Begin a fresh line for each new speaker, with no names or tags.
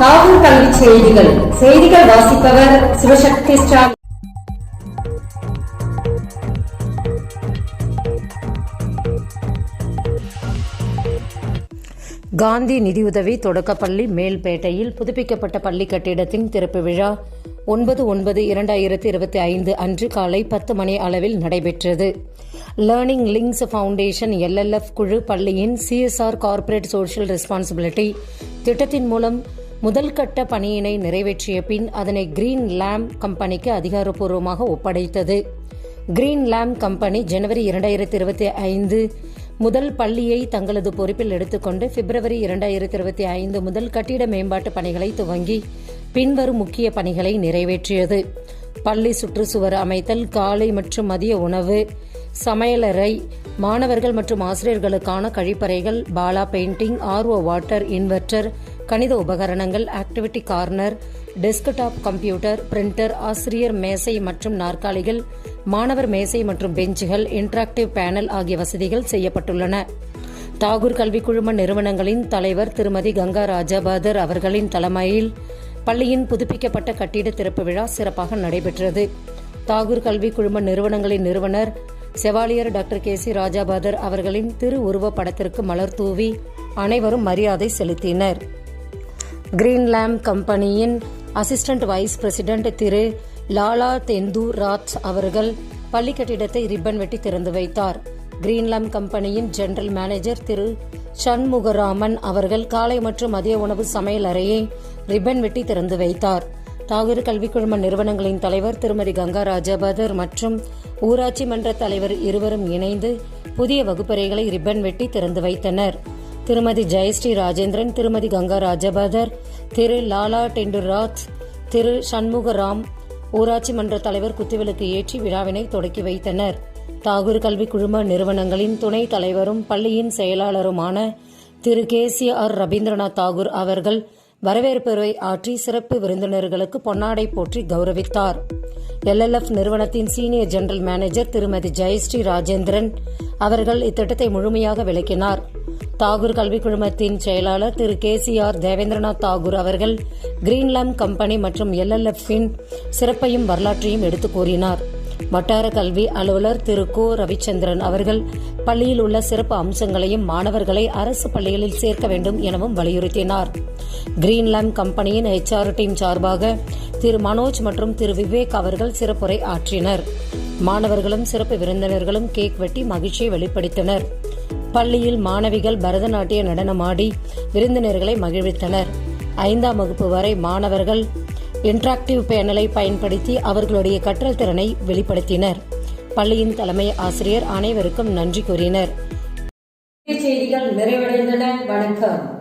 காலையில் செய்திகள். செய்திகள் வாசிப்பவர் சிவசக்தி ஸ்டாலின்.
காந்தி நிதியுதவி தொடக்கப்பள்ளி மேல்பேட்டையில் புதுப்பிக்கப்பட்ட பள்ளி கட்டிடத்தின் திறப்பு விழா ஒன்பது ஒன்பது இரண்டாயிரத்தி இருபத்தி ஐந்து அன்று காலை பத்து மணி அளவில் நடைபெற்றது. லேர்னிங் லிங்க்ஸ் ஃபவுண்டேஷன் எல்எல்எஃப் குழு பள்ளியின் சிஎஸ்ஆர் கார்ப்பரேட் சோஷியல் ரெஸ்பான்சிபிலிட்டி திட்டத்தின் மூலம் முதல் கட்ட பணியினை நிறைவேற்றிய பின் அதனை கிரீன் லேம் கம்பெனிக்கு அதிகாரப்பூர்வமாக ஒப்படைத்தது. கிரீன் லேம் கம்பெனி ஜனவரி இரண்டாயிரத்தி இருபத்தி ஐந்து முதல் பள்ளியை தங்களது பொறுப்பில் எடுத்துக்கொண்டு பிப்ரவரி இரண்டாயிரத்தி இருபத்தி ஐந்து முதல் கட்டிட மேம்பாட்டு பணிகளை துவங்கி பின்வரும் முக்கிய பணிகளை நிறைவேற்றியது. பள்ளி சுற்றுச்சுவர் அமைத்தல் காலை மற்றும் மதிய உணவு சமையலறை மாணவர்கள் மற்றும் ஆசிரியர்களுக்கான கழிப்பறைகள் பாலா பெயிண்டிங் ஆர்ஓ வாட்டர் இன்வெர்டர் கணித உபகரணங்கள் activity corner desktop computer printer ஆசிரியர் மேசை மற்றும் நாற்காலிகள் மாணவர் மேசை மற்றும் பெஞ்சுகள் இன்டராக்டிவ் பேனல் ஆகிய வசதிகள் செய்யப்பட்டுள்ளன. தாகூர் கல்வி குழும நிறுவனங்களின் தலைவர் திருமதி கங்கா ராஜாபாதர் அவர்களின் தலைமையில் பள்ளியின் புதுப்பிக்கப்பட்ட கட்டிட திறப்பு விழா சிறப்பாக நடைபெற்றது. தாகூர் கல்வி குழும நிறுவனங்களின் நிறுவனர் chevalier doctor K C Rajabather அவர்களின் திரு உருவப் படத்திற்கு மலர் தூவி அனைவரும் மரியாதை செலுத்தினர். கிரீன்லேம் கம்பெனியின் அசிஸ்டன்ட் வைஸ் பிரசிடென்ட் திரு லாலா தெந்து ராத் அவர்கள் பள்ளி கட்டிடத்தை ரிப்பன் வெட்டி திறந்து வைத்தார். கிரீன்லேம் கம்பெனியின் ஜெனரல் மேனேஜர் திரு சண்முகராமன் அவர்கள் காலை மற்றும் மதிய உணவு சமையல் அறையை ரிப்பன் வெட்டி திறந்து வைத்தார். தாகூர் கல்விக் குழும நிறுவனங்களின் தலைவர் திருமதி கங்கா ராஜபதர் மற்றும் ஊராட்சி மன்ற தலைவர் இருவரும் இணைந்து புதிய வகுப்பறைகளை ரிப்பன் வெட்டி திறந்து வைத்தனர். திருமதி ஜெயஸ்ரீ ராஜேந்திரன் திருமதி கங்கா ராஜபதர் திரு லாலா டெண்டுராத் திரு சண்முகராம் ஊராட்சி மன்ற தலைவர் குத்துவிளக்கு ஏற்றி விழாவினை தொடக்கி வைத்தனர். தாகூர் கல்வி குழும நிறுவனங்களின் துணைத் தலைவரும் பள்ளியின் செயலாளருமான திரு K C R Ravindranath Tagore அவர்கள் வரவேற்புரை ஆற்றி சிறப்பு விருந்தினர்களுக்கு பொன்னாடை போற்றி கௌரவித்தார். எல்எல்எஃப் நிறுவனத்தின் சீனியர் ஜெனரல் மேனேஜர் திருமதி ஜெயஸ்ரீ ராஜேந்திரன் அவர்கள் இத்திட்டத்தை முழுமையாக விளக்கினார். தாகூர் கல்விக் குழுமத்தின் செயலாளர் திரு K C R Devendranath Tagore அவர்கள் கிரீன்லாம் கம்பெனி மற்றும் எல்எல்எஃப்பின் சிறப்பையும் வரலாற்றையும் எடுத்துக் கூறினார். வட்டார கல்வி அலுவலர் திரு கோ. ரவிச்சந்திரன் அவர்கள் பள்ளியில் உள்ள சிறப்பு அம்சங்களையும் மாணவர்களை அரசு பள்ளிகளில் சேர்க்க வேண்டும் எனவும் வலியுறுத்தினார். கிரீன்லேண்ட் கம்பெனியின் ஹெச்ஆர் டீம் சார்பாக திரு மனோஜ் மற்றும் திரு விவேக் அவர்கள் சிறப்புரை ஆற்றினர். மாணவர்களும் சிறப்பு விருந்தினர்களும் கேக் வெட்டி மகிழ்ச்சியை வெளிப்படுத்தினர். பள்ளியில் மாணவிகள் பரதநாட்டிய நடனமாடி விருந்தினர்களை மகிழ்வித்தனர். ஐந்தாம் வகுப்பு வரை மாணவர்கள் இன்டராக்டிவ் பேனலை பயன்படுத்தி அவர்களுடைய கற்றல் திறனை வெளிப்படுத்தினர். பள்ளியின் தலைமை ஆசிரியர் அனைவருக்கும் நன்றி கூறினர்.
செய்திகள் நிறைவடைந்தன. வணக்கம்.